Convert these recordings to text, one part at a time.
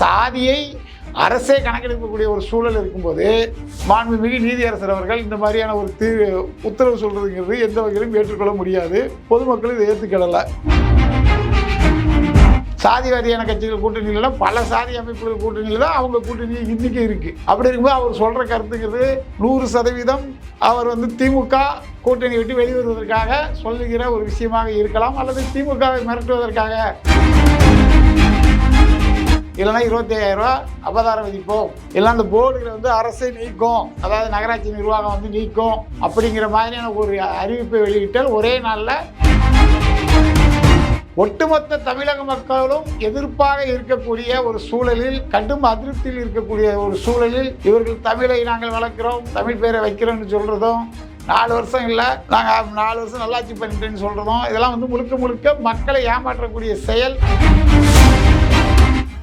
சாதியை அரசே கணக்கெடுக்கக்கூடிய ஒரு சூழல் இருக்கும்போது மாண்புமிகு நீதியரசர் அவர்கள் இந்த மாதிரியான ஒரு தீ உத்தரவு சொல்றதுங்கிறது எந்த வகையிலும் ஏற்றுக்கொள்ள முடியாது. பொதுமக்கள் இதை ஏற்றுக்கிடலை சாதிவாரியான கட்சிகள் கூட்டணியில் பல சாதி அமைப்புகள் கூட்டணியில தான் அவங்க கூட்டணி இன்னைக்கு இருக்கு. அப்படி இருக்கும்போது அவர் சொல்ற கருத்துங்கிறது நூறு சதவீதம் அவர் வந்து திமுக கூட்டணி விட்டு வெளிவருவதற்காக சொல்லுகிற ஒரு விஷயமாக இருக்கலாம் அல்லது திமுகவை மிரட்டுவதற்காக. இல்லைன்னா இருபத்தி ஐயாயிரம் ரூபா அபதாரம் விதிப்போம். இல்லை அந்த போர்டுகளை வந்து அரசே நீக்கும். அதாவது நகராட்சி நிர்வாகம் வந்து நீக்கும். அப்படிங்கிற மாதிரியான ஒரு அறிவிப்பை வெளியிட்டால் ஒரே நாளில் ஒட்டுமொத்த தமிழக மக்களும் எதிர்ப்பாக இருக்கக்கூடிய ஒரு சூழலில் கடும் அதிருப்தியில் இருக்கக்கூடிய ஒரு சூழலில் இவர்கள் தமிழை நாங்கள் வளர்க்குறோம் தமிழ் பேரை வைக்கிறோம்னு சொல்கிறதும் நாலு வருஷம் இல்லை நாங்கள் நாலு வருஷம் நல்லாட்சி பண்ணிட்டேன்னு சொல்கிறதும் இதெல்லாம் வந்து முழுக்க முழுக்க மக்களை ஏமாற்றக்கூடிய செயல்.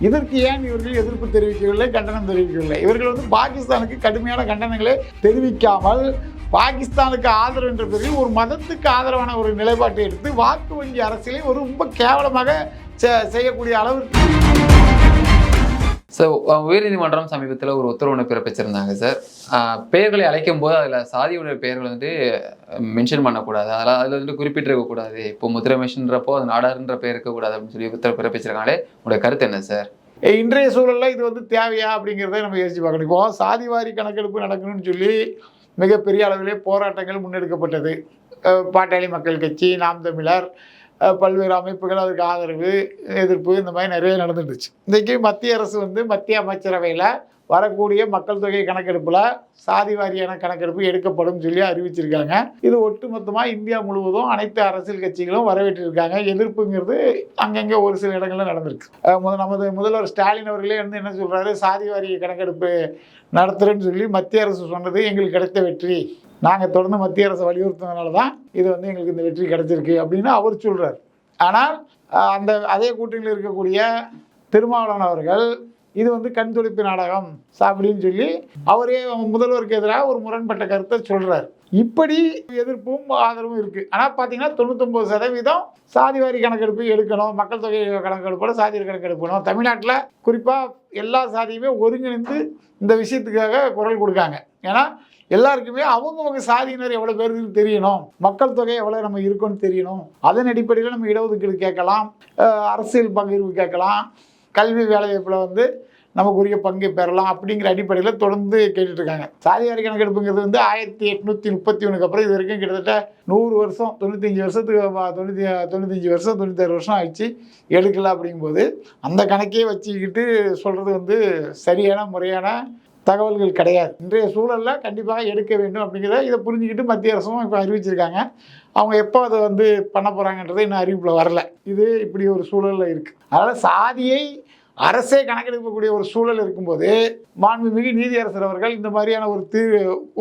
இதற்கு ஏன் இவர்கள் எதிர்ப்பு தெரிவிக்கவில்லை கண்டனம் தெரிவிக்கவில்லை? இவர்கள் வந்து பாகிஸ்தானுக்கு கடுமையான கண்டனங்களை தெரிவிக்காமல் பாகிஸ்தானுக்கு ஆதரவு என்ற பேரில் ஒரு மதத்துக்கு ஆதரவான ஒரு நிலைப்பாட்டை எடுத்து வாக்கு வங்கி அரசியலை ஒரு ரொம்ப கேவலமாக செ- செய்யக்கூடிய அளவிற்கு சார் உயர்நீதிமன்றம் சமீபத்தில் ஒரு உத்தரவு ஒன்று பிறப்பிச்சிருந்தாங்க சார் பெயர்களை அழைக்கும் போது அதில் சாதியுடைய பெயர்கள் வந்துட்டு மென்ஷன் பண்ணக்கூடாது. அதெல்லாம் அதில் வந்துட்டு குறிப்பிட்டிருக்கக்கூடாது. இப்போ முத்திரமேஷன்றப்போ அது நாடாருன்ற பெயர் இருக்கக்கூடாது அப்படின்னு சொல்லி உத்தரவு பிறப்பிச்சிருக்காங்களே உங்களுடைய கருத்து என்ன சார் இன்றைய சூழலில் இது வந்து தேவையா அப்படிங்கிறத நம்ம யோசிச்சு பார்க்கணும். இப்போ சாதிவாரி கணக்கெடுப்பு நடக்கணும்னு சொல்லி மிகப்பெரிய அளவிலே போராட்டங்கள் முன்னெடுக்கப்பட்டது. பாட்டாளி மக்கள் கட்சி நாம் தமிழர் பல்வேறு அமைப்புகள் அதுக்கு ஆதரவு எதிர்ப்பு இந்த மாதிரி நிறைய நடந்துட்டுச்சு. இன்றைக்கி மத்திய அரசு வந்து மத்திய அமைச்சரவையில் வரக்கூடிய மக்கள் தொகை கணக்கெடுப்பில் சாதி வாரியான கணக்கெடுப்பு எடுக்கப்படும் சொல்லி அறிவிச்சிருக்காங்க. இது ஒட்டுமொத்தமாக இந்தியா முழுவதும் அனைத்து அரசியல் கட்சிகளும் வரவேற்றிருக்காங்க. எதிர்ப்புங்கிறது அங்கங்கே ஒரு சில இடங்களில் நடந்திருக்கு. முத நமது முதல்வர் ஸ்டாலின் அவர்களே வந்து என்ன சொல்கிறாரு சாதி வாரிய கணக்கெடுப்பு நடத்துறேன்னு சொல்லி மத்திய அரசு சொன்னது எங்களுக்கு கிடைத்த வெற்றி. நாங்கள் தொடர்ந்து மத்திய அரசு வலியுறுத்தினால தான் இது வந்து எங்களுக்கு இந்த வெற்றி கிடைச்சிருக்கு அப்படின்னு அவர் சொல்கிறார் ஆனால் அந்த அதே கூட்டணியில் இருக்கக்கூடிய திருமாவளவன் அவர்கள் இது வந்து கண் துடைப்பு நாடகம் அப்படின்னு சொல்லி அவரே முதல்வருக்கு எதிராக ஒரு முரண்பட்ட கருத்தை சொல்கிறார் இப்படி எதிர்ப்பும் ஆதரவும் இருக்குது ஆனால் பார்த்தீங்கன்னா தொண்ணூத்தொம்பது சதவீதம் சாதிவாரி கணக்கெடுப்பு எடுக்கணும் மக்கள் தொகை கணக்கெடுப்போட சாதி கணக்கெடுக்கணும் தமிழ்நாட்டில் குறிப்பாக எல்லா சாதியுமே ஒருங்கிணைந்து இந்த விஷயத்துக்காக குரல் கொடுக்காங்க. ஏன்னா எல்லாருக்குமே அவங்கவுங்க சாதியினர் எவ்வளோ பேர் தெரியணும்? மக்கள் தொகை எவ்வளோ நம்ம இருக்கோன்னு தெரியணும்? அதன் அடிப்படையில் நம்ம இடஒதுக்கீடு கேட்கலாம். அரசியல் பகிர்வு கேட்கலாம். கல்வி வேலைவாய்ப்பில் வந்து நமக்குரிய பங்கு பெறலாம் அப்படிங்கிற அடிப்படையில் தொடர்ந்து கேட்டுட்ருக்காங்க இருக்காங்க. கணக்கெடுப்புங்கிறது வந்து ஆயிரத்தி எட்நூற்றி முப்பத்தி ஒன்றுக்கு அப்புறம் இது வரைக்கும் கிட்டத்தட்ட நூறு வருஷம் தொண்ணூத்தஞ்சு வருஷத்துக்கு தொண்ணூற்றி தொண்ணூத்தஞ்சு வருஷம் தொண்ணூத்தாறு வருஷம் ஆயிடுச்சு எடுக்கல அப்படிங்கும்போது அந்த கணக்கே வச்சுக்கிட்டு சொல்கிறது வந்து சரியான முறையான தகவல்கள் கிடையாது. இன்றைய சூழலில் கண்டிப்பாக எடுக்க வேண்டும் அப்படிங்கிறத இதை புரிஞ்சுக்கிட்டு மத்திய அரசும் இப்போ அறிவிச்சிருக்காங்க. அவங்க எப்போ அதை வந்து பண்ண போகிறாங்கன்றது இன்னும் அறிவிப்பில் வரல. இது இப்படி ஒரு சூழலில் இருக்குது அதனால் சாதியை அரசே கணக்கெடுக்கக்கூடிய ஒரு சூழல் இருக்கும்போது மாண்புமிகு நீதியரசர் அவர்கள் இந்த மாதிரியான ஒரு தீ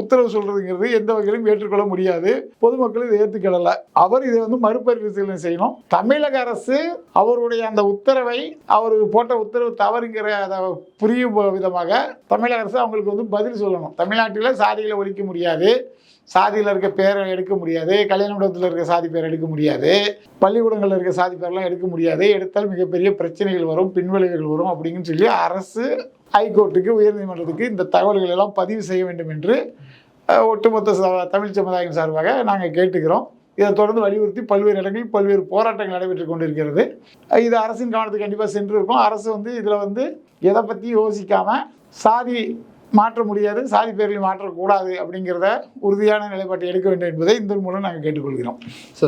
உத்தரவு சொல்றதுங்கிறது எந்த வகையிலும் ஏற்றுக்கொள்ள முடியாது. பொதுமக்கள் இதை ஏற்றுக்கிடல அவர் இதை வந்து மறுபரிசீலனை செய்யணும். தமிழக அரசு அவருடைய அந்த உத்தரவை அவர் போட்ட உத்தரவு தவறுங்கிற அதை புரியும் விதமாக தமிழக அரசு அவங்களுக்கு வந்து பதில் சொல்லணும். தமிழ்நாட்டில் சாதிகளை ஒழிக்க முடியாது. சாதியில் இருக்க பேரை எடுக்க முடியாது கல்யாண மண்டபத்தில் இருக்க சாதி பேர் எடுக்க முடியாது பள்ளிக்கூடங்களில் இருக்க சாதி பேர்லாம் எடுக்க முடியாது எடுத்தால் மிகப்பெரிய பிரச்சனைகள் வரும் பின்விளைவுகள் வரும் அப்படின்னு சொல்லி அரசு ஹைகோர்ட்டுக்கு உயர்நீதிமன்றத்துக்கு இந்த தகவல்கள் எல்லாம் பதிவு செய்ய வேண்டும் என்று ஒட்டுமொத்த ச- தமிழ் சமுதாயம் சார்பாக நாங்கள் கேட்டுக்கிறோம். இதை தொடர்ந்து வலியுறுத்தி பல்வேறு இடங்களில் பல்வேறு போராட்டங்கள் நடைபெற்று கொண்டிருக்கிறது. இது அரசின் கவனத்துக்கு கண்டிப்பாக சென்று இருக்கும் அரசு வந்து இதில் வந்து எதை பற்றி யோசிக்காமல் சாதி மாற்ற முடியாது சாதி பேர்களை மாற்றக்கூடாது அப்படிங்கிறத உறுதியான நிலைப்பாட்டை எடுக்க வேண்டும் என்பதை இந்த மூலம் நாங்கள் கேட்டுக்கொள்கிறோம். ஸோ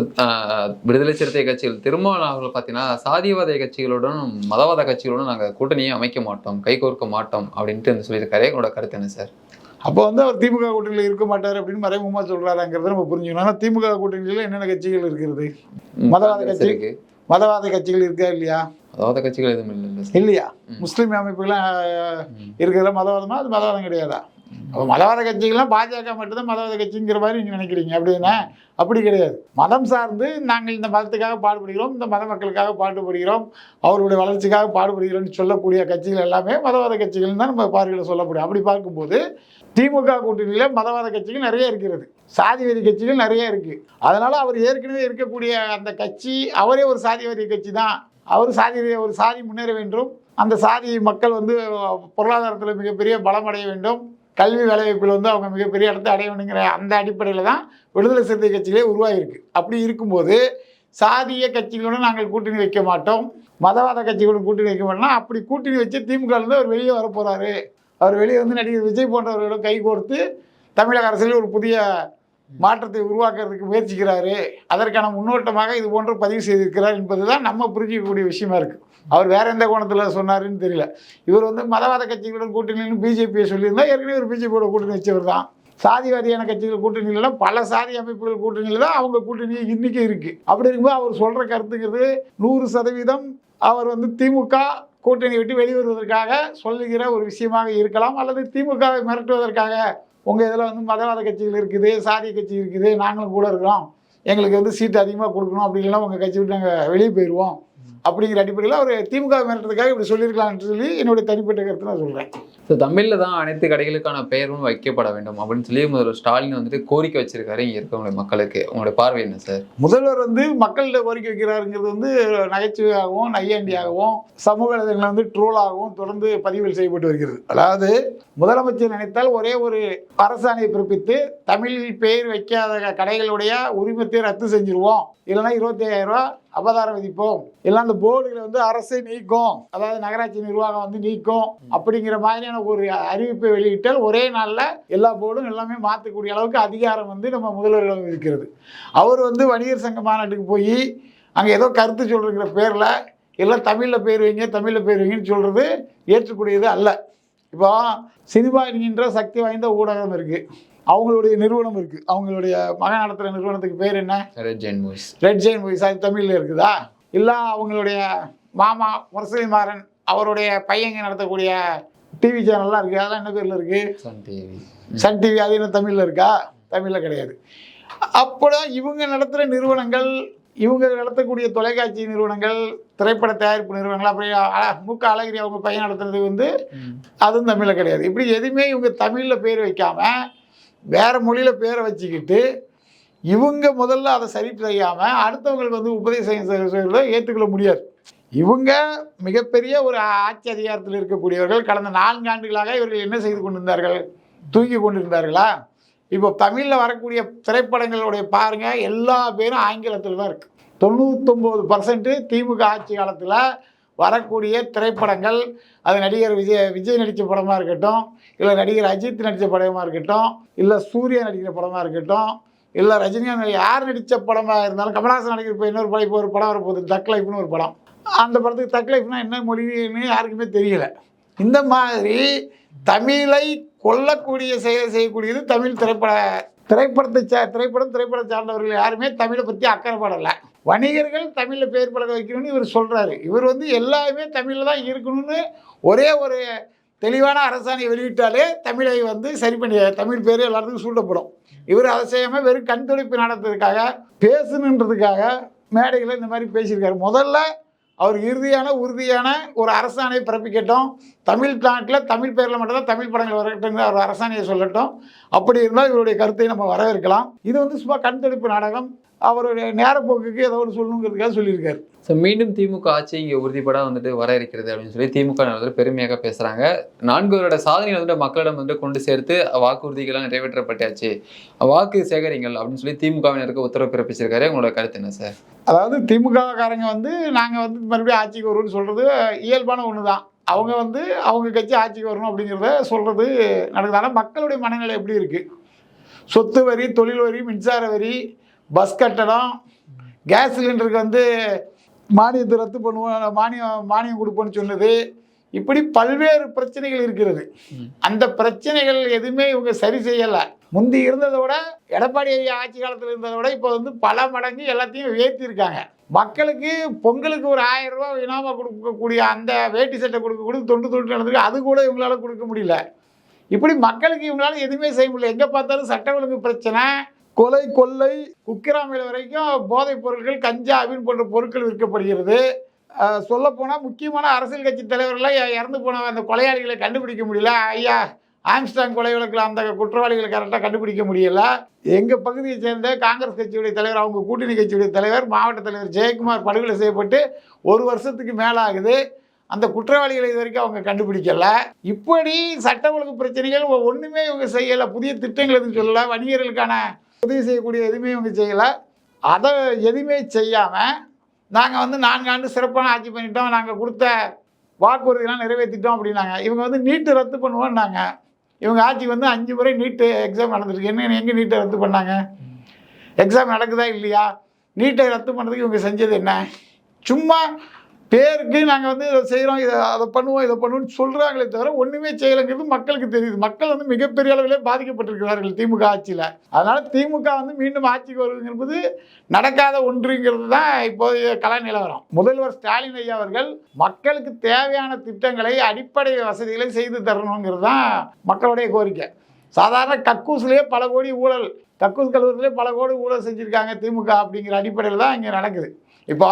விடுதலை சிறுத்தை கட்சிகள் திருமாவளவன் அவர்கள் பார்த்தீங்கன்னா சாதியவாத கட்சிகளுடன் மதவாத கட்சிகளுடன் நாங்கள் கூட்டணியை அமைக்க மாட்டோம் கைகோர்க்க மாட்டோம் அப்படின்ட்டு சொல்லியிருக்காரு. உங்களோட கருத்து என்ன சார்? அப்போ வந்து அவர் திமுக கூட்டணியில் இருக்க மாட்டார் அப்படின்னு மறைமுகமாக சொல்கிறாருங்கிறத நம்ம புரிஞ்சுக்கணும். ஆனால் திமுக கூட்டணியில் என்னென்ன கட்சிகள் இருக்கிறது? மதவாத கட்சி? இருக்கு மதவாத கட்சிகள் இருக்கா இல்லையா? மதவாத கட்சிகள் எதுவும் இல்லை இல்லையா. முஸ்லீம் அமைப்புகள்லாம். இருக்கிற மதவாதமா? அது மதவாதம் கிடையாதா? அப்போ மதவாத கட்சிகள்லாம் பாஜக மட்டும்தான் மதவாத கட்சிங்கிற மாதிரி நீங்கள் நினைக்கிறீங்க. அப்படின்னா அப்படி கிடையாது. மதம் சார்ந்து நாங்கள் இந்த மதத்துக்காக பாடுபடுகிறோம் இந்த மத மக்களுக்காக பாடுபடுகிறோம் அவருடைய வளர்ச்சிக்காக பாடுபடுகிறோம்னு சொல்லக்கூடிய கட்சிகள் எல்லாமே மதவாத கட்சிகள் தான் நம்ம பார்வையில் சொல்லப்படும் அப்படி பார்க்கும்போது திமுக கூட்டணியில் மதவாத கட்சிகள் நிறைய இருக்கிறது. சாதிவாரி கட்சிகள் நிறைய இருக்கு. அதனால அவர் ஏற்கனவே இருக்கக்கூடிய அந்த கட்சி அவரே ஒரு சாதிவாரி கட்சி தான். அவர் சாதி ஒரு சாதி முன்னேற வேண்டும். அந்த சாதி மக்கள் வந்து பொருளாதாரத்தில் மிகப்பெரிய பலம் அடைய வேண்டும். கல்வி வேலைவாய்ப்பில் வந்து அவங்க மிகப்பெரிய இடத்தை அடைய அந்த அடிப்படையில் தான் விடுதலை சிறுத்தை கட்சிகளே உருவாகிருக்கு அப்படி இருக்கும்போது சாதிய கட்சிகளுடன் நாங்கள் கூட்டணி வைக்க மாட்டோம். மதவாத கட்சிகளுடன் கூட்டணி வைக்க மாட்டோம்னா அப்படி கூட்டணி வச்சு திமுக அவர் வெளியே வரப்போகிறாரு அவர் வெளியே வந்து நடிகர் விஜய் போன்றவர்களிடம் கை கோர்த்து தமிழக அரசியலில் ஒரு புதிய மாற்றத்தை உருவாக்குறதுக்கு முயற்சிக்கிறாரு. அதற்கான முன்னோட்டமாக இது போன்று பதிவு செய்திருக்கிறார் என்பது தான் நம்ம புரிஞ்சிக்கக்கூடிய விஷயமா இருக்குது அவர் வேற எந்த கோணத்தில் சொன்னாருன்னு தெரியல. இவர் வந்து மதவாத கட்சிகளுடன் கூட்டணின்னு பிஜேபியை சொல்லியிருந்தால் ஏற்கனவே ஒரு பிஜேபியோட கூட்டணி வச்சவர் தான். சாதிவாரியான கட்சிகள் கூட்டணியில பல சாதி அமைப்புகள் கூட்டணியில தான் அவங்க கூட்டணி இன்னைக்கு இருக்கு. அப்படி இருக்கும்போது அவர் சொல்ற கருத்துங்கிறது நூறு சதவீதம் அவர் வந்து திமுக கூட்டணி விட்டு வெளிவருவதற்காக சொல்லுகிற ஒரு விஷயமாக இருக்கலாம் அல்லது திமுகவை மிரட்டுவதற்காக உங்கள் இதில் வந்து மதவாத கட்சிகள் இருக்குது சாதிய கட்சி இருக்குது நாங்களும் கூட இருக்கிறோம். எங்களுக்கு வந்து சீட்டு அதிகமாக கொடுக்கணும் அப்படி இல்லைன்னா உங்கள் கட்சி விட்டு நாங்கள் வெளியே போயிடுவோம் அப்படிங்கிற அடிப்படையில் அவர் திமுக மிரட்டுறதுக்காக இப்படி சொல்லியிருக்கலாம்னு சொல்லி என்னுடைய தனிப்பட்ட கருத்து நான் சொல்கிறேன் ஸோ தமிழில் தான் அனைத்து கடைகளுக்கான பெயரும் வைக்கப்பட வேண்டும் அப்படின்னு சொல்லி முதல்வர் ஸ்டாலின் வந்துட்டு கோரிக்கை வச்சிருக்காரு இங்கே இருக்கவங்களுடைய மக்களுக்கு. உங்களுடைய பார்வை என்ன சார் முதல்வர் வந்து மக்கள்கிட்ட கோரிக்கை வைக்கிறாருங்கிறது வந்து நகைச்சுவையாகவும் நையாண்டியாகவும் சமூக வலைதளங்களில் வந்து ட்ரோலாகவும் தொடர்ந்து பதிவுகள் செய்யப்பட்டு வருகிறது. அதாவது முதலமைச்சர் நினைத்தால் ஒரே ஒரு அரசாணையை பிறப்பித்து தமிழில் பெயர் வைக்காத கடைகளுடைய உரிமத்தை ரத்து செஞ்சிருவோம். இல்லைன்னா இருபத்தி ஐயாயிரம் ரூபா அபதாரம் விதிப்போம். இல்லை அந்த போர்டுகளை வந்து அரசே நீக்கும். அதாவது நகராட்சி நிர்வாகம் வந்து நீக்கும். அப்படிங்கிற மாதிரியான ஒரு அறிவிப்பை வெளியிட்டால் ஒரே நாளில் எல்லா போர்டும் எல்லாமே மாற்றக்கூடிய அளவுக்கு அதிகாரம் வந்து நம்ம முதல்வரிடம் இருக்கிறது. அவர் வந்து வணிகர் சங்க மாநாட்டுக்கு போய் அங்கே ஏதோ கருத்து சொல்கிறங்கிற பேரில் எல்லாம் தமிழில் பேர் வைங்க தமிழில் பேர் வைங்கன்னு சொல்கிறது ஏற்றக்கூடியது அல்ல. இப்போ சினிமா என்கின்ற சக்தி வாய்ந்த ஊடகம் இருக்குது அவங்களுடைய நிறுவனம் இருக்குது அவங்களுடைய மகன் நடத்துகிற நிறுவனத்துக்கு பேர் என்ன? Red Giant Movies Red Giant Movies அது தமிழில் இருக்குதா? இல்லை அவங்களுடைய மாமா முரசலி மாறன் அவருடைய பையங்க நடத்தக்கூடிய டிவி சேனல்லாம் இருக்குது அதெல்லாம் என்ன பேரில் இருக்குது சன் டிவி சன் டிவி அது என்ன தமிழில் இருக்கா? தமிழில் கிடையாது. அப்போ இவங்க நடத்துகிற நிறுவனங்கள் இவங்க நடத்தக்கூடிய தொலைக்காட்சி நிறுவனங்கள் திரைப்பட தயாரிப்பு நிறுவனங்கள் அப்படி அ- மு க அழகிரி அவங்க பையன் நடத்துறது வந்து அதுவும் தமிழில் கிடையாது. இப்படி எதுவுமே இவங்க தமிழில் பேர் வைக்காம வேறு மொழியில் பேரை வச்சுக்கிட்டு இவங்க முதல்ல அதை சரி செய்யாமல் அடுத்தவங்களுக்கு வந்து உபதேசம் ஏற்றுக்கொள்ள முடியாது. இவங்க மிகப்பெரிய ஒரு ஆட்சி அதிகாரத்தில் இருக்கக்கூடியவர்கள் கடந்த நான்கு ஆண்டுகளாக இவர்கள் என்ன செய்து கொண்டிருந்தார்கள்? தூங்கி கொண்டிருந்தார்களா? இப்போ தமிழில் வரக்கூடிய திரைப்படங்களுடைய பாருங்கள் எல்லா பேரும் ஆங்கிலத்தில் தான் இருக்கு. தொண்ணூத்தொம்பது பர்சன்ட்டு திமுக ஆட்சி காலத்தில் வரக்கூடிய திரைப்படங்கள் அது நடிகர் விஜய் விஜய் நடித்த படமாக இருக்கட்டும் இல்லை நடிகர் அஜித் நடித்த படமாக இருக்கட்டும் இல்லை சூர்யா நடிக்கிற படமாக இருக்கட்டும் இல்லை ரஜினிகாந்த் யார் நடித்த படமாக இருந்தாலும் கமலஹாசன் நடிக்கிற இப்போ இன்னொரு படம் இப்போ ஒரு படம் வரப்போகுது தக் லைஃப்னு ஒரு படம். அந்த படத்துக்கு தக்லைஃப்னா என்ன மொழின்னு யாருக்குமே தெரியல. இந்த மாதிரி தமிழை கொல்லக்கூடிய செயல் செய்யக்கூடியது தமிழ் திரைப்பட திரைப்படத்தை சா திரைப்படம் திரைப்படம் சார்ந்தவர்கள் யாருமே தமிழை பற்றி அக்கறைப்படலை வணிகர்கள் தமிழில் பேர் பழக வைக்கணும்னு இவர் சொல்கிறாரு இவர் வந்து எல்லாமே தமிழில் தான் இருக்கணும்னு ஒரே ஒரு தெளிவான அரசாணை வெளியிட்டாலே தமிழை வந்து சரி பண்ணி தமிழ் பேர் எல்லாத்துக்கும் சூட்டப்படும். இவர் அதை செய்யாமல் வெறும் கண் துடைப்பு நடத்துறதுக்காக பேசணுன்றதுக்காக மேடையில் இந்த மாதிரி பேசியிருக்காரு. முதல்ல அவர் இறுதியான உறுதியான ஒரு அரசாணையை பிறப்பிக்கட்டும். தமிழ் நாட்டில் தமிழ் பேரில் மட்டும்தான் தமிழ் படங்கள் வரட்டுங்கிற ஒரு அரசாணையை சொல்லட்டும். அப்படி இருந்தால் இவருடைய கருத்தை நம்ம வரவேற்கலாம். இது வந்து சும்மா கண் துடைப்பு நாடகம். அவருடைய நேரப்போக்குக்கு ஏதோ ஒன்று சொல்லணுங்கிறதுக்காக சொல்லியிருக்காரு. ஸோ மீண்டும் திமுக ஆட்சி இங்கே உறுதிப்பட வந்துட்டு வர இருக்கிறது அப்படின்னு சொல்லி திமுக வந்து பெருமையாக பேசுறாங்க. நான்கு வருட சாதனை வந்துட்டு மக்களிடம் வந்து கொண்டு சேர்த்து வாக்குறுதிகள்லாம் நிறைவேற்றப்பட்டாச்சு. வாக்கு சேகரிங்கள் அப்படின்னு சொல்லி திமுகவினருக்கு உத்தரவு பிறப்பிச்சிருக்காரு. உங்களோட கருத்து என்ன சார் அதாவது திமுககாரங்க வந்து நாங்கள் வந்து மறுபடியும் ஆட்சிக்கு வருவோம்னு சொல்கிறது இயல்பான ஒன்று தான் அவங்க வந்து அவங்க கட்சி ஆட்சிக்கு வரணும் அப்படிங்கிறத சொல்கிறது நடக்குது. ஆனால் மக்களுடைய மனநிலை எப்படி இருக்குது சொத்து வரி தொழில் வரி மின்சார வரி பஸ் கட்டணம். கேஸ் சிலிண்டருக்கு வந்து மானியத்தை ரத்து பண்ணுவோம் மானியம் மானியம் கொடுப்போம்னு சொன்னது. இப்படி பல்வேறு பிரச்சனைகள் இருக்கிறது. அந்த பிரச்சனைகள் எதுவுமே இவங்க சரி செய்யலை. முந்தி இருந்ததை விட எடப்பாடி ஐயா ஆட்சி காலத்தில் இருந்ததை விட இப்போ வந்து பல மடங்கு எல்லாத்தையும் உயர்த்தியிருக்காங்க. மக்களுக்கு பொங்கலுக்கு ஒரு ஆயிரம் ரூபாய் இனாமா கொடுக்கக்கூடிய அந்த வேட்டி சட்டை கொடுக்க கொடுத்து தொண்டு தொண்டு நடந்துருக்கு. அது கூட இவங்களால கொடுக்க முடியல. இப்படி மக்களுக்கு இவங்களால எதுவுமே செய்ய முடியல. எங்கே பார்த்தாலும் சட்ட ஒழுங்கு பிரச்சனை. கொலை கொள்ளை. குக்கிராமையில் வரைக்கும் போதைப் பொருட்கள் கஞ்சா அபின் போன்ற பொருட்கள் விற்கப்படுகிறது. சொல்லப்போனால் முக்கியமான அரசியல் கட்சி தலைவர்கள்லாம் இறந்து போன அந்த கொலையாளிகளை கண்டுபிடிக்க முடியல. ஐயா ஆம்ஸ்டாங் கொலை வழக்கில் அந்த குற்றவாளிகளை கரெக்டாக கண்டுபிடிக்க முடியல. எங்கள் பகுதியை சேர்ந்த காங்கிரஸ் கட்சியுடைய தலைவர் அவங்க கூட்டணி கட்சியுடைய தலைவர் மாவட்ட தலைவர் ஜெயக்குமார் படுகொலை செய்யப்பட்டு ஒரு வருஷத்துக்கு மேலே ஆகுது அந்த குற்றவாளிகளை இது வரைக்கும் அவங்க கண்டுபிடிக்கலை. இப்படி சட்ட ஒழுங்கு பிரச்சனைகள் ஒன்றுமே இவங்க செய்யலை. புதிய திட்டங்கள் எதுவும் சொல்லலை. வணிகர்களுக்கான உதவி செய்யக்கூடிய எதுவுமே இவங்க செய்யலை. அதை எதுவுமே செய்யாமல் நாங்கள் வந்து நான்கு ஆண்டு சிறப்பான ஆட்சி பண்ணிட்டோம். நாங்கள் கொடுத்த வாக்குறுதிலாம் நிறைவேற்றிட்டோம் அப்படின்னாங்க. இவங்க வந்து நீட்டு ரத்து பண்ணுவோம்னாங்க. இவங்க ஆட்சிக்கு வந்து அஞ்சு முறை நீட்டு எக்ஸாம் நடந்திருக்கு. என்ன எங்கே நீட்டை ரத்து பண்ணாங்க? எக்ஸாம் நடக்குதா இல்லையா? நீட்டை ரத்து பண்ணுறதுக்கு இவங்க செஞ்சது என்ன? சும்மா பேருக்கு நாங்கள் வந்து இதை செய்கிறோம் இதை அதை பண்ணுவோம் இதை பண்ணுவோம்னு சொல்கிறாங்களே தவிர ஒன்றுமே செய்யலைங்கிறது மக்களுக்கு தெரியுது. மக்கள் வந்து மிகப்பெரிய அளவிலே பாதிக்கப்பட்டிருக்கிறார்கள் திமுக ஆட்சியில். அதனால் திமுக வந்து மீண்டும் ஆட்சிக்கு வருங்கிறது என்பது நடக்காத ஒன்றுங்கிறது தான் இப்போதைய கலை நிலவரம். முதல்வர் ஸ்டாலின் ஐயா அவர்கள் மக்களுக்கு தேவையான திட்டங்களை அடிப்படை வசதிகளை செய்து தரணுங்கிறது தான் மக்களுடைய கோரிக்கை. சாதாரண கக்கூஸ்லேயே பல கோடி ஊழல் கக்கூஸ் கல்லூரியிலே பல கோடி ஊழல் செஞ்சுருக்காங்க திமுக அப்படிங்கிற அடிப்படையில் தான் இங்கே நடக்குது. இப்போ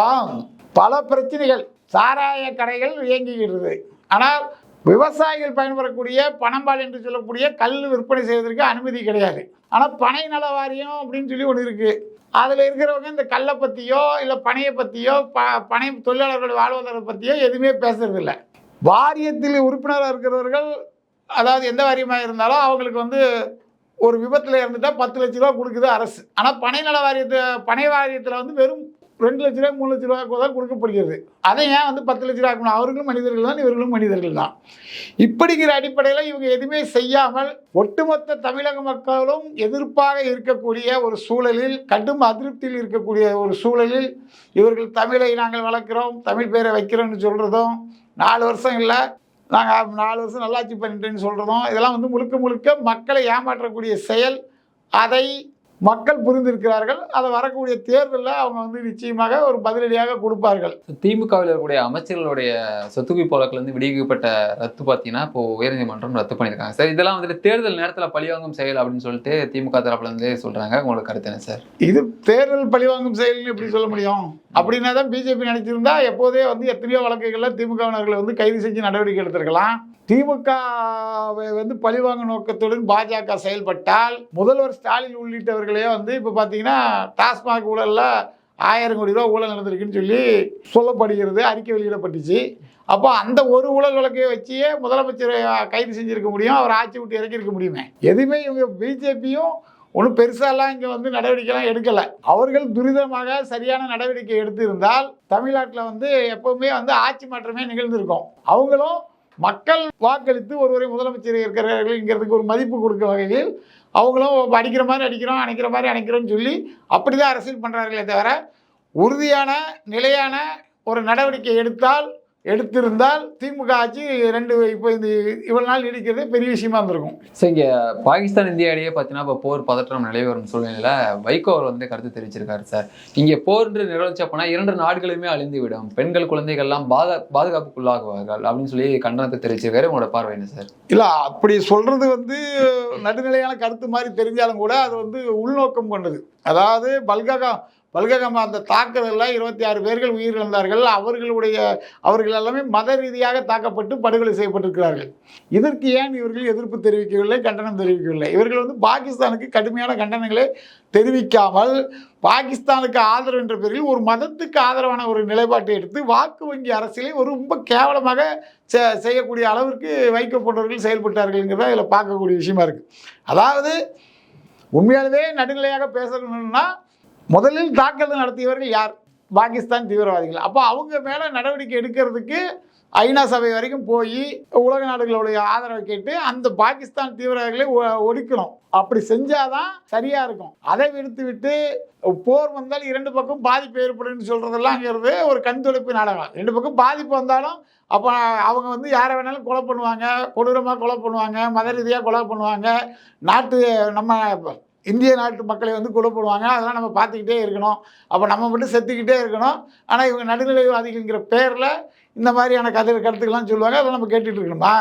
பல பிரச்சனைகள் சாராய கடைகள் இயங்குகிறது. ஆனால் விவசாயிகள் பயன்படக்கூடிய பணம்பால் என்று சொல்லக்கூடிய கல் விற்பனை செய்வதற்கு அனுமதி கிடையாது. ஆனால் பனை நல வாரியம் அப்படின்னு சொல்லி ஒன்று இருக்குது அதில் இருக்கிறவங்க இந்த கல்லை பற்றியோ இல்லை பனையை பற்றியோ ப பனை தொழிலாளர்கள் வாழ்வதை பற்றியோ எதுவுமே பேசுறதில்ல. வாரியத்தில் உறுப்பினராக இருக்கிறவர்கள் அதாவது எந்த வாரியமாக இருந்தாலும் அவங்களுக்கு வந்து ஒரு விபத்தில் இறந்துட்டா பத்து லட்ச ரூபா கொடுக்குது அரசு. ஆனால் பனை நல வாரியத்தை பனை வாரியத்தில் வந்து வெறும் ரெண்டு லட்ச ரூபாய் மூணு லட்ச ரூபாய்க்கு தான் கொடுக்கப்படுகிறது. அதை ஏன் வந்து பத்து லட்ச ரூபா ஆக்கணும்? அவர்களும் மனிதர்கள் தான் இவர்களும் மனிதர்கள் தான். இப்படிங்கிற அடிப்படையில் இவங்க எதுவுமே செய்யாமல் ஒட்டுமொத்த தமிழக மக்களும் எதிர்ப்பாக இருக்கக்கூடிய ஒரு சூழலில் கடும் அதிருப்தியில் இருக்கக்கூடிய ஒரு சூழலில் இவர்கள் தமிழை நாங்கள் வளர்க்குறோம் தமிழ் பேரை வைக்கிறோம்னு சொல்கிறதும் நாலு வருஷம் இல்லை நாங்கள் நாலு வருஷம் நல்லாட்சி பண்ணிட்டேன்னு சொல்கிறதும் இதெல்லாம் வந்து முழுக்க முழுக்க மக்களை ஏமாற்றக்கூடிய செயல். அதை மக்கள் புரிந்திருக்கிறார்கள். அதை வரக்கூடிய தேர்தலில் அவங்க வந்து நிச்சயமாக ஒரு பதிலடியாக கொடுப்பார்கள். திமுகவில் இருக்கக்கூடிய அமைச்சர்களுடைய சொத்து குவிப்பு வழக்குல இருந்து விடுவிக்கப்பட்ட ரத்து பார்த்தீங்கன்னா இப்போ உயர்நீதிமன்றம் ரத்து பண்ணியிருக்காங்க. சார் இதெல்லாம் வந்துட்டு தேர்தல் நேரத்தில் பழிவாங்கும் செயல் அப்படின்னு சொல்லிட்டு திமுக தரப்புல இருந்தே சொல்றாங்க. உங்களோட கருத்து என்ன சார்? இது தேர்தல் பழிவாங்கும் செயல்னு எப்படி சொல்ல முடியும்? அப்படின்னா தான் பிஜேபி நினைச்சிருந்தா எப்போதே வந்து எத்தனையோ வழக்குகளில் திமுகவினர்களை வந்து கைது செஞ்சு நடவடிக்கை எடுத்திருக்கலாம். திமுகவை வந்து பழிவாங்க நோக்கத்துடன் பாஜக செயல்பட்டால் முதல்வர் ஸ்டாலின் உள்ளிட்டவர்களே வந்து இப்போ பார்த்தீங்கன்னா டாஸ்மாக் ஊழலில் ஆயிரம் கோடி ரூபா ஊழல் நடந்திருக்குன்னு சொல்லி சொல்லப்படுகிறது அறிக்கை வெளியிடப்பட்டுச்சு. அப்போ அந்த ஒரு ஊழல் வழக்கை வச்சே முதலமைச்சரை கைது செஞ்சுருக்க முடியும் அவர் ஆட்சி விட்டு இறக்கியிருக்க முடியுமே? எதுவுமே இவங்க பிஜேபியும் ஒன்றும் பெருசாலாம் இங்கே வந்து நடவடிக்கைலாம் எடுக்கலை. அவர்கள் துரிதமாக சரியான நடவடிக்கை எடுத்திருந்தால் தமிழ்நாட்டில் வந்து எப்போவுமே வந்து ஆட்சி மாற்றமே நிகழ்ந்திருக்கும். அவங்களும் மக்கள் வாக்களித்து ஒருவரை முதலமைச்சர் இருக்கிறார்கள்ங்கிறதுக்கு ஒரு மதிப்பு கொடுக்க வகையில் அவங்களும் அடிக்கிற மாதிரி அடிக்கிறோம் அணைக்கிற மாதிரி அணைக்கிறோம்னு சொல்லி அப்படி தான் அரசியல் பண்ணுறார்களே தவிர உறுதியான நிலையான ஒரு நடவடிக்கை எடுத்தால் எடுத்திருந்தால் திமுக ஆட்சி ரெண்டு இப்போ இந்த இவ்வளவு நாள் நீடிக்கிறதே பெரிய விஷயமா இருந்திருக்கும். ஸோ இங்கே பாகிஸ்தான் இந்தியா இடையே பார்த்தீங்கன்னா இப்போ போர் பதற்றம் நிலவி வரும் சூழ்நிலையில் வைகோ அவர் வந்து கருத்து தெரிவிச்சிருக்காரு சார். இங்கே போர் என்று நிகழ்ச்சி அப்போனா இரண்டு நாடுகளுமே அழிந்து விடும் பெண்கள் குழந்தைகள்லாம் பாத பாதுகாப்புக்குள்ளாகுவார்கள் அப்படின்னு சொல்லி கண்டனத்தை தெரிவிச்சிருக்காரு உங்களோட பார்வை என்ன சார்? இல்லை அப்படி சொல்கிறது வந்து நடுநிலையான கருத்து மாதிரி தெரிஞ்சாலும் கூட அது வந்து உள்நோக்கம் கொண்டது. அதாவது பல்ககா பல்ககமா அந்த தாக்குதலில் இருபத்தி ஆறு பேர்கள் உயிரிழந்தார்கள். அவர்களுடைய அவர்கள் எல்லாமே மத ரீதியாக தாக்கப்பட்டு படுகொலை செய்யப்பட்டிருக்கிறார்கள். இதற்கு ஏன் இவர்கள் எதிர்ப்பு தெரிவிக்கவில்லை கண்டனம் தெரிவிக்கவில்லை? இவர்கள் வந்து பாகிஸ்தானுக்கு கடுமையான கண்டனங்களை தெரிவிக்காமல் பாகிஸ்தானுக்கு ஆதரவு என்ற பேரில் ஒரு மதத்துக்கு ஆதரவான ஒரு நிலைப்பாட்டை எடுத்து வாக்கு வங்கி அரசியலை ஒரு ரொம்ப கேவலமாக செ- செய்யக்கூடிய அளவிற்கு வைக்கப்பட்டவர்கள் செயல்பட்டார்கள்ங்கிறத இதில் பார்க்கக்கூடிய விஷயமா இருக்குது அதாவது உண்மையாலுமே நடுநிலையாக பேசணும்னா முதலில் தாக்குதல் நடத்தியவர்கள் யார்? பாகிஸ்தான் தீவிரவாதிகள். அப்போ அவங்க மேலே நடவடிக்கை எடுக்கிறதுக்கு ஐநா சபை வரைக்கும் போய் உலக நாடுகளுடைய ஆதரவை கேட்டு அந்த பாகிஸ்தான் தீவிரவாதிகளை ஒ- ஒடுக்கணும். அப்படி செஞ்சாதான் சரியா இருக்கும். அதை விடுத்து விட்டு போர் வந்தால் இரண்டு பக்கம் பாதிப்பு ஏற்படும் சொல்றதெல்லாம்ங்கிறது ஒரு கண் துடைப்பு நாடகம். ரெண்டு பக்கம் பாதிப்பு வந்தாலும் அப்போ அவங்க வந்து யாரை வேணாலும் கொலை பண்ணுவாங்க கொடூரமாக கொலை பண்ணுவாங்க மத ரீதியாக கொலை பண்ணுவாங்க. நாட்டு நம்ம இந்திய நாட்டு மக்களை வந்து கொலை அதெல்லாம் நம்ம பார்த்துக்கிட்டே இருக்கணும். அப்போ நம்ம மட்டும் செத்துக்கிட்டே இருக்கணும். ஆனால் இவங்க நடுநிலைவாதிகள்ங்கிற பேரில் இந்த மாதிரியான கதை கருத்துக்கள்லாம் சொல்லுவாங்க. அதை நம்ம கேட்டுட்டு இருக்கணுமா?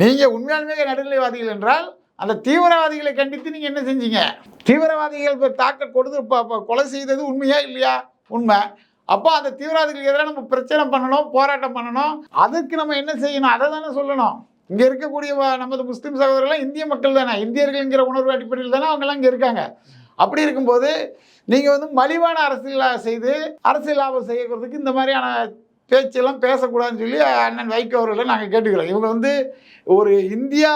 நீங்கள் உண்மையாலுமே நடுநிலைவாதிகள் என்றால் அந்த தீவிரவாதிகளை கண்டித்து நீங்கள் என்ன செஞ்சீங்க? தீவிரவாதிகள் இப்போ தாக்க கொடுத்து இப்போ இப்போ கொலை செய்தது உண்மையா இல்லையா? உண்மை. அப்போ அந்த தீவிரவாதிகளுக்கு எதிராக நம்ம பிரச்சனை பண்ணணும் போராட்டம் பண்ணணும். அதுக்கு நம்ம என்ன செய்யணும்? அதை தானே சொல்லணும். இங்கே இருக்கக்கூடிய நமது முஸ்லீம் சகோதரர்கள்லாம் இந்திய மக்கள் தானே. இந்தியர்கள்ங்கிற உணர்வு அடிப்படையில் தானே அவங்கெல்லாம் இங்கே இருக்காங்க. அப்படி இருக்கும்போது நீங்கள் வந்து மலிவான அரசியல் செய்து அரசியல் லாபம் செய்யறதுக்கு இந்த மாதிரியான பேச்செல்லாம் பேசக்கூடாதுன்னு சொல்லி அண்ணன் வைகோ அவர்களை நாங்கள் கேட்டுக்கிறோம். இவங்க வந்து ஒரு இந்தியா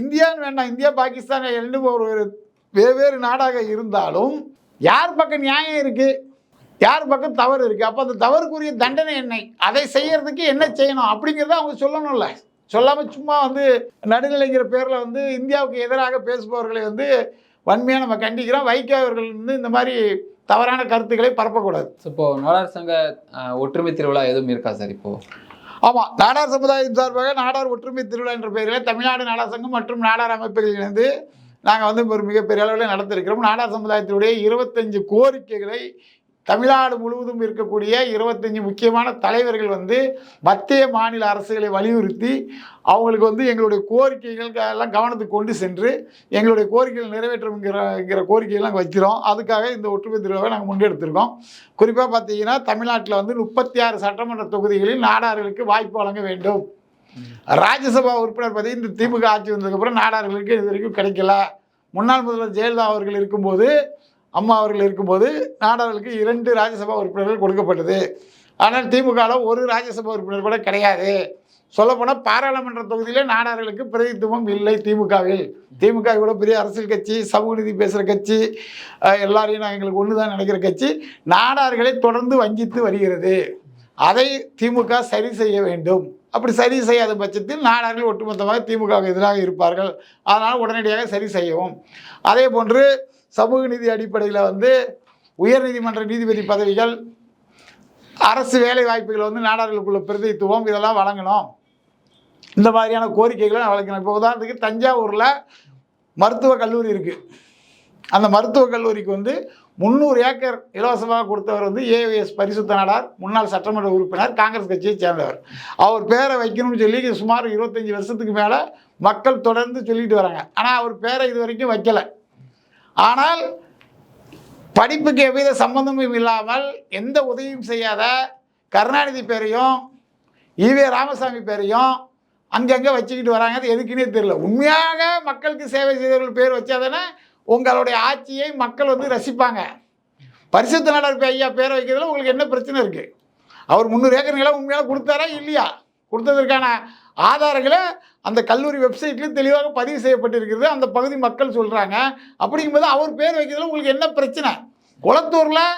இந்தியான்னு வேண்டாம் இந்தியா பாகிஸ்தான் ரெண்டும் ஒரு ஒரு வெவ்வேறு நாடாக இருந்தாலும் யார் பக்கம் நியாயம் இருக்குது யார் பக்கம் தவறு இருக்குது அப்போ அந்த தவறுக்குரிய தண்டனை என்ன? அதை செய்யறதுக்கு என்ன செய்யணும்? அப்படிங்கிறத அவங்க சொல்லணும்ல. சொல்லாமல் சும்மா வந்து நடுநிலைங்கிற பேரில் வந்து இந்தியாவுக்கு எதிராக பேசுபவர்களை வந்து வன்மையாக நம்ம கண்டிக்கிறோம். வைகோ அவர்கள் வந்து இந்த மாதிரி தவறான கருத்துக்களை பரப்பக்கூடாது. So, இப்போ நாடார் சங்க ஒற்றுமை திருவிழா எதுவும் இருக்கா சார் இப்போ? ஆமாம் நாடார் சமுதாயம் சார்பாக நாடார் ஒற்றுமை திருவிழா என்ற பெயரில் தமிழ்நாடு நாடார் சங்கம் மற்றும் நாடார் அமைப்புகள் இணைந்து நாங்கள் வந்து ஒரு மிகப்பெரிய அளவில் நடத்திருக்கிறோம் நாடார் சமுதாயத்தினுடைய இருபத்தஞ்சு கோரிக்கைகளை தமிழ்நாடு முழுவதும் இருக்கக்கூடிய இருபத்தஞ்சு முக்கியமான தலைவர்கள் வந்து மத்திய மாநில அரசுகளை வலியுறுத்தி அவங்களுக்கு வந்து எங்களுடைய கோரிக்கைகள் எல்லாம் கவனத்துக்கு கொண்டு சென்று எங்களுடைய கோரிக்கைகள் நிறைவேற்றுங்கிற கோரிக்கையெல்லாம் வைக்கிறோம். அதுக்காக இந்த ஒற்றுமை திருவிழாவை நாங்கள் முன்னெடுத்திருக்கோம். குறிப்பாக பார்த்தீங்கன்னா தமிழ்நாட்டில் வந்து முப்பத்தி ஆறு சட்டமன்ற தொகுதிகளில் நாடார்களுக்கு வாய்ப்பு வழங்க வேண்டும். ராஜ்யசபா உறுப்பினர் பதவி இந்த திமுக ஆட்சி வந்ததுக்கப்புறம் நாடார்களுக்கு இது வரைக்கும் கிடைக்கல. முன்னாள் முதல்வர் ஜெயலலிதா அவர்கள் இருக்கும்போது அம்மா அவர்கள் இருக்கும்போது நாடார்களுக்கு இரண்டு ராஜ்யசபா உறுப்பினர்கள் கொடுக்கப்பட்டது. ஆனால் திமுகவில் ஒரு ராஜ்யசபா உறுப்பினர் கூட கிடையாது. சொல்லப்போனால் பாராளுமன்ற தொகுதியிலே நாடார்களுக்கு பிரதித்துவம் இல்லை திமுகவில். திமுக கூட பெரிய அரசியல் கட்சி சமூக நீதி பேசுகிற கட்சி எல்லாரையும் நான் எங்களுக்கு ஒன்று தான் நினைக்கிற கட்சி நாடார்களை தொடர்ந்து வஞ்சித்து வருகிறது. அதை திமுக சரி செய்ய வேண்டும். அப்படி சரி செய்யாத பட்சத்தில் நாடார்கள் ஒட்டுமொத்தமாக திமுகவுக்கு எதிராக இருப்பார்கள். அதனால் உடனடியாக சரி செய்யவும். அதே போன்று சமூக நீதி அடிப்படையில் வந்து உயர்நீதிமன்ற நீதிபதி பதவிகள் அரசு வேலை வாய்ப்புகளை வந்து நாடார்களுக்குள்ள பிரதித்துவம் இதெல்லாம் வழங்கணும். இந்த மாதிரியான கோரிக்கைகளை வழங்கணும் இப்போ உதாரணத்துக்கு தஞ்சாவூரில் மருத்துவக் கல்லூரி இருக்குது அந்த மருத்துவக் கல்லூரிக்கு வந்து முந்நூறு ஏக்கர் இலவசமாக கொடுத்தவர் வந்து ஏவிஎஸ் பரிசுத்த நாடார் முன்னாள் சட்டமன்ற உறுப்பினர் காங்கிரஸ் கட்சியை சேர்ந்தவர். அவர் பேரை வைக்கணும்னு சொல்லி சுமார் இருபத்தஞ்சி வருஷத்துக்கு மேலே மக்கள் தொடர்ந்து சொல்லிட்டு வராங்க. ஆனால் அவர் பேரை இது வரைக்கும் வைக்கலை. ஆனால் படிப்புக்கு எவ்வித சம்பந்தமும் இல்லாமல் எந்த உதவியும் செய்யாத கருணாநிதி பேரையும் ஈவே ராமசாமி பேரையும் அங்கங்கே வச்சுக்கிட்டு வராங்க அது எதுக்குன்னே தெரியல. உண்மையாக மக்களுக்கு சேவை செய்தவர்கள் பேர் வச்சாதானே உங்களுடைய ஆட்சியை மக்கள் வந்து ரசிப்பாங்க. பரிசுத்த நாடர் ஐயா பேரை வைக்கிறதுல உங்களுக்கு என்ன பிரச்சனை இருக்குது அவர் முந்நூறு ஏக்கர் நிலம் உண்மையாக கொடுத்தாரா இல்லையா? கொடுத்ததற்கான ஆதாரங்களை அந்த கல்லூரி வெப்சைட்லேயும் தெளிவாக பதிவு செய்யப்பட்டிருக்கிறது. அந்த பகுதி மக்கள் சொல்கிறாங்க அப்படிங்கும்போது அவர் பேர் வைக்கிறதுல உங்களுக்கு என்ன பிரச்சனை? குளத்தூரில்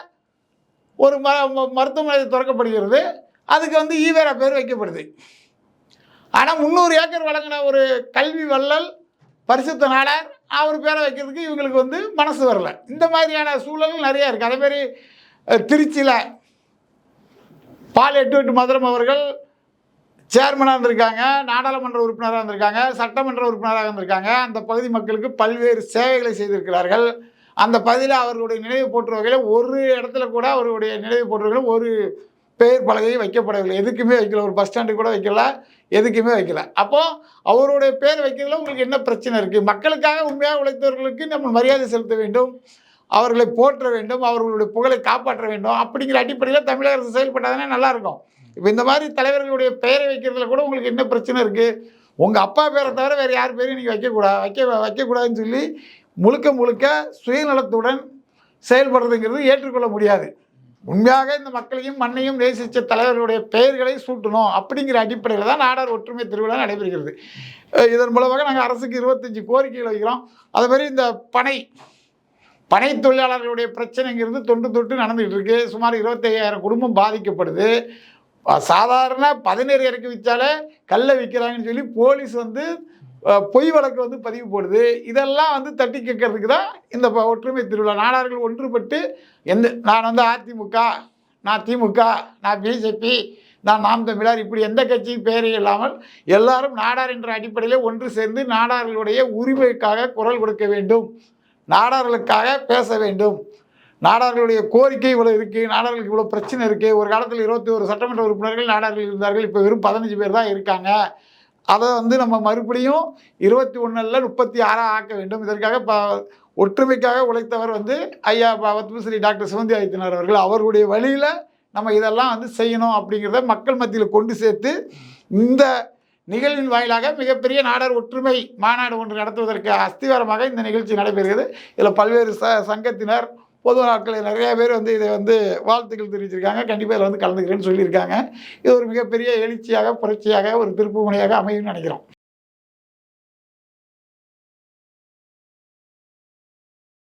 ஒரு ம ம- மருத்துவமனை திறக்கப்படுகிறது. அதுக்கு வந்து ஈவேரா பேர் வைக்கப்படுது. ஆனால் முந்நூறு ஏக்கர் வழங்கின ஒரு கல்வி வள்ளல் பரிசுத்த நாடார் அவர் பேரை வைக்கிறதுக்கு இவங்களுக்கு வந்து மனசு வரல. இந்த மாதிரியான சூழல்கள் நிறையா இருக்குது அதேமாரி திருச்சியில் பால் எட்டு எட்டு மதுரம் அவர்கள் சேர்மனாக இருந்திருக்காங்க நாடாளுமன்ற உறுப்பினராக இருந்திருக்காங்க சட்டமன்ற உறுப்பினராக இருந்திருக்காங்க. அந்த பகுதி மக்களுக்கு பல்வேறு சேவைகளை செய்திருக்கிறார்கள். அந்த பகுதியில் அவர்களுடைய நினைவு போற்று வகையில் ஒரு இடத்துல கூட அவருடைய நினைவு போற்று வகையில் ஒரு பெயர் பலகையும் வைக்கப்படவில்லை. எதுக்குமே வைக்கல. ஒரு பஸ் ஸ்டாண்டு கூட வைக்கல. எதுக்குமே வைக்கல. அப்போது அவருடைய பேர் வைக்கிறதுல உங்களுக்கு என்ன பிரச்சனை இருக்குது மக்களுக்காக உண்மையாக உழைத்தவர்களுக்கு நம்ம மரியாதை செலுத்த வேண்டும். அவர்களை போற்ற வேண்டும். அவர்களுடைய புகழை காப்பாற்ற வேண்டும். அப்படிங்கிற அடிப்படையில் தமிழக அரசு செயல்பட்டாதானே நல்லாயிருக்கும் இப்போ இந்த மாதிரி தலைவர்களுடைய பெயரை வைக்கிறதுல கூட உங்களுக்கு என்ன பிரச்சனை இருக்குது உங்கள் அப்பா பேரை தவிர வேறு யார் பேரையும் நீங்கள் வைக்கக்கூடாது வைக்க வைக்கக்கூடாதுன்னு சொல்லி முழுக்க முழுக்க சுயநலத்துடன் செயல்படுறதுங்கிறது ஏற்றுக்கொள்ள முடியாது. உண்மையாக இந்த மக்களையும் மண்ணையும் நேசித்த தலைவர்களுடைய பெயர்களை சூட்டணும் அப்படிங்கிற அடிப்படையில் தான் நாடார் ஒற்றுமை திருவிழா நடைபெறுகிறது. இதன் மூலமாக நாங்கள் அரசுக்கு இருபத்தஞ்சி கோரிக்கைகள் வைக்கிறோம். அதே மாதிரி இந்த பனை பனை தொழிலாளர்களுடைய பிரச்சனைங்கிறது தொன்று தொட்டு நடந்துகிட்டு இருக்கு. சுமார் இருபத்தையாயிரம் குடும்பம் பாதிக்கப்படுது. சாதாரண பதினேழு இறக்கி விற்றாலே கல்லை விற்கிறாங்கன்னு சொல்லி போலீஸ் வந்து பொய் வழக்கு வந்து பதிவு போடுது. இதெல்லாம் வந்து தட்டி கேட்கறதுக்கு தான் இந்த ஒற்றுமை திருவிழா. நாடார்கள் ஒன்றுபட்டு எந்த நான் வந்து அதிமுக நான் திமுக நான் பிஜேபி நான் நாம் தமிழர் இப்படி எந்த கட்சியும் பேரே இல்லாமல் எல்லாரும் நாடார் என்ற அடிப்படையில் ஒன்று சேர்ந்து நாடார்களுடைய உரிமைக்காக குரல் கொடுக்க வேண்டும். நாடார்களுக்காக பேச வேண்டும். நாடார்களுடைய கோரிக்கை இவ்வளோ இருக்குது நாடார்களுக்கு இவ்வளோ பிரச்சனை இருக்குது ஒரு காலத்தில் இருபத்தி ஒரு சட்டமன்ற உறுப்பினர்கள் நாடார்கள் இருந்தார்கள் இப்போ வெறும் பதினஞ்சு பேர் தான் இருக்காங்க. அதை வந்து நம்ம மறுபடியும் இருபத்தி ஒன்றில் முப்பத்தி ஆறாக ஆக்க வேண்டும். இதற்காக ப ஒற்றுமைக்காக உழைத்தவர் வந்து ஐயா பத்மஸ்ரீ டாக்டர் சிவந்தி ஆதித்யநாத் அவர்கள். அவருடைய வழியில் நம்ம இதெல்லாம் வந்து செய்யணும் அப்படிங்கிறத மக்கள் மத்தியில் கொண்டு சேர்த்து இந்த நிகழ்வின் வாயிலாக மிகப்பெரிய நாடார் ஒற்றுமை மாநாடு ஒன்று நடத்துவதற்கு அஸ்திவாரமாக இந்த நிகழ்ச்சி நடைபெறுகிறது. இதில் பல்வேறு ச சங்கத்தினர் பொதுவாக நாட்களில் நிறைய பேர் வந்து இதை வந்து வாழ்த்துக்கள் தெரிவிச்சிருக்காங்க. கண்டிப்பாக இதில் வந்து கலந்துக்கிறேன்னு சொல்லியிருக்காங்க. இது ஒரு மிகப்பெரிய எழுச்சியாக புரட்சியாக ஒரு திருப்பு முனையாக அமையும்னு நினைக்கிறோம்.